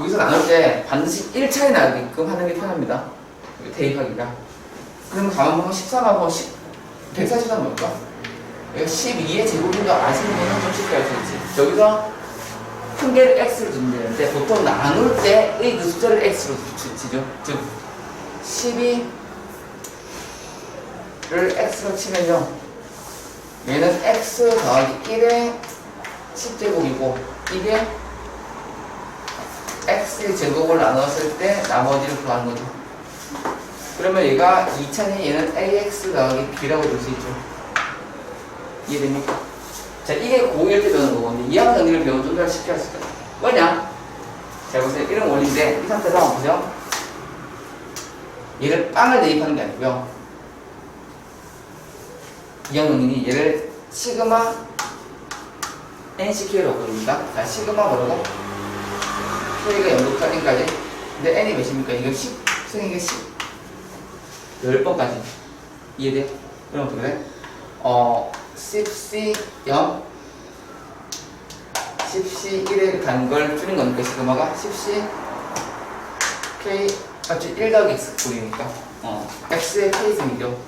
여기서 나눌 때 반드시 1차에 나게끔 하는 게 편합니다. 대입하기가. 그러면 가만 보면 13하고 10, 140은 뭘까? 여기 12의 제곱인 거 아시는 분은 좀 쉽게 알 수 있지. 저기서 큰 개를 x로 두면 되는데 보통 나눌 때의 그 숫자를 x로 치- 치죠. 즉 12를 x로 치면요. 얘는 x 더하기 1의 10제곱이고 이게 x의 제곱을 나눴을 때 나머지를 구하는 거죠. 그러면 얘가 2차니 얘는 ax 더하기 b라고 볼 수 있죠. 이해됩니까? 자, 이게 고1 때 배우는 근데 2학년 정리를 배우면 좀 더 쉽게 할 수 있어요. 뭐냐? 자, 보세요. 이런 원리인데, 이 상태에서 보죠. 얘를 빵을 대입하는 게 아니고요. 2학년이 얘를 시그마 NCK로 부릅니다. 자, 시그마 뭐라고? K가 0부터 1까지. 근데 N이 몇입니까? 이거 10, 승이게 10. 10번까지. 이해돼요? 그럼 어떻게 돼? 어, 10C 0, 10C 1에 간걸 줄인 거니까 시그마가 10C K 맞죠? 1 더하기 X 보이니까 어, X의 K승이죠.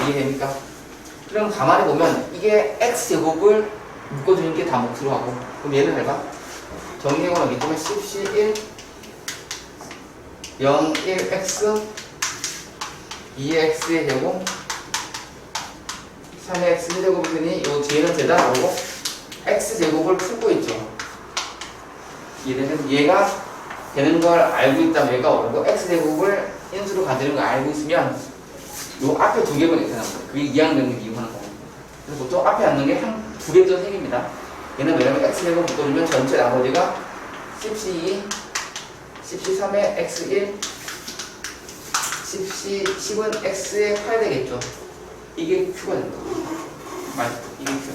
이해됩니까? 그럼 가만히 보면 이게 X 제곱을 묶어주는 게다 몫으로 하고 그럼 얘는 해봐 정리해보면 여기 보면 10C 1 0, 1, X 2x의 제곱 3x 제곱이더니 요 뒤에는 제다 나오고 x 제곱을 풀고 있죠. 얘는 얘가 되는 걸 알고 있다면 얘가 오르고 x 제곱을 인수로 가지는 걸 알고 있으면 요 앞에 두 개만 이렇게 나옵니다. 그게 이항정리 이용하는 거고. 그래서 보통 앞에 앉는 게 한 두 개 정도 생깁니다. 얘는 왜냐면 x 제곱 묶어주면 전체 나머지가 10c2, 10c3에 x1, 10c 10은 x에 8 되겠죠. 이게 큐가 된다. 맞죠? 이게 큐.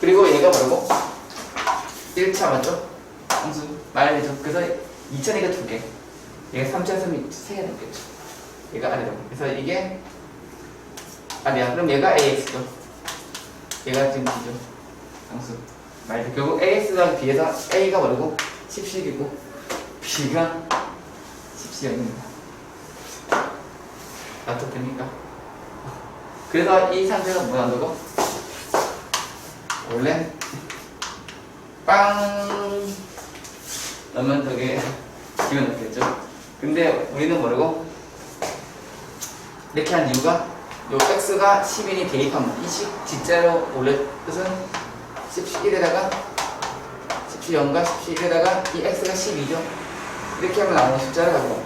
그리고 얘가 뭐라고? 1차 맞죠? 함수 말이죠. 그래서 2차니까 두 개. 얘가 3차 선이 세개 남겠죠. 얘가 아래로. 그래서 이게 아니야. 그럼 얘가 AX죠. 얘가 지금 B죠. 함수 말이죠. 결국 AX가 B에서 A가 뭐라고? 10씩이고 B가 10씩입니다. 납득됩니까? 그래서 이 상태가 뭐 한다고? 원래 빵 넣으면 기분 나쁘겠죠? 근데 우리는 모르고 이렇게 한 이유가 요 x가 10인이 대입하면 이식 진짜로 원래 뜻은 11에다가 17 0과 11에다가 이 x가 12죠? 이렇게 하면 나오는 숫자를 가지고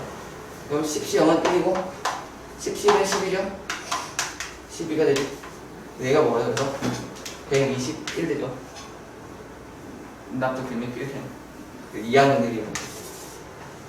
그럼 10시 0은 1이고 17은 10이죠? 12가 되죠? 얘가 뭐라 그래서 121 되죠? 납득됩니까? 이렇게 2학년들이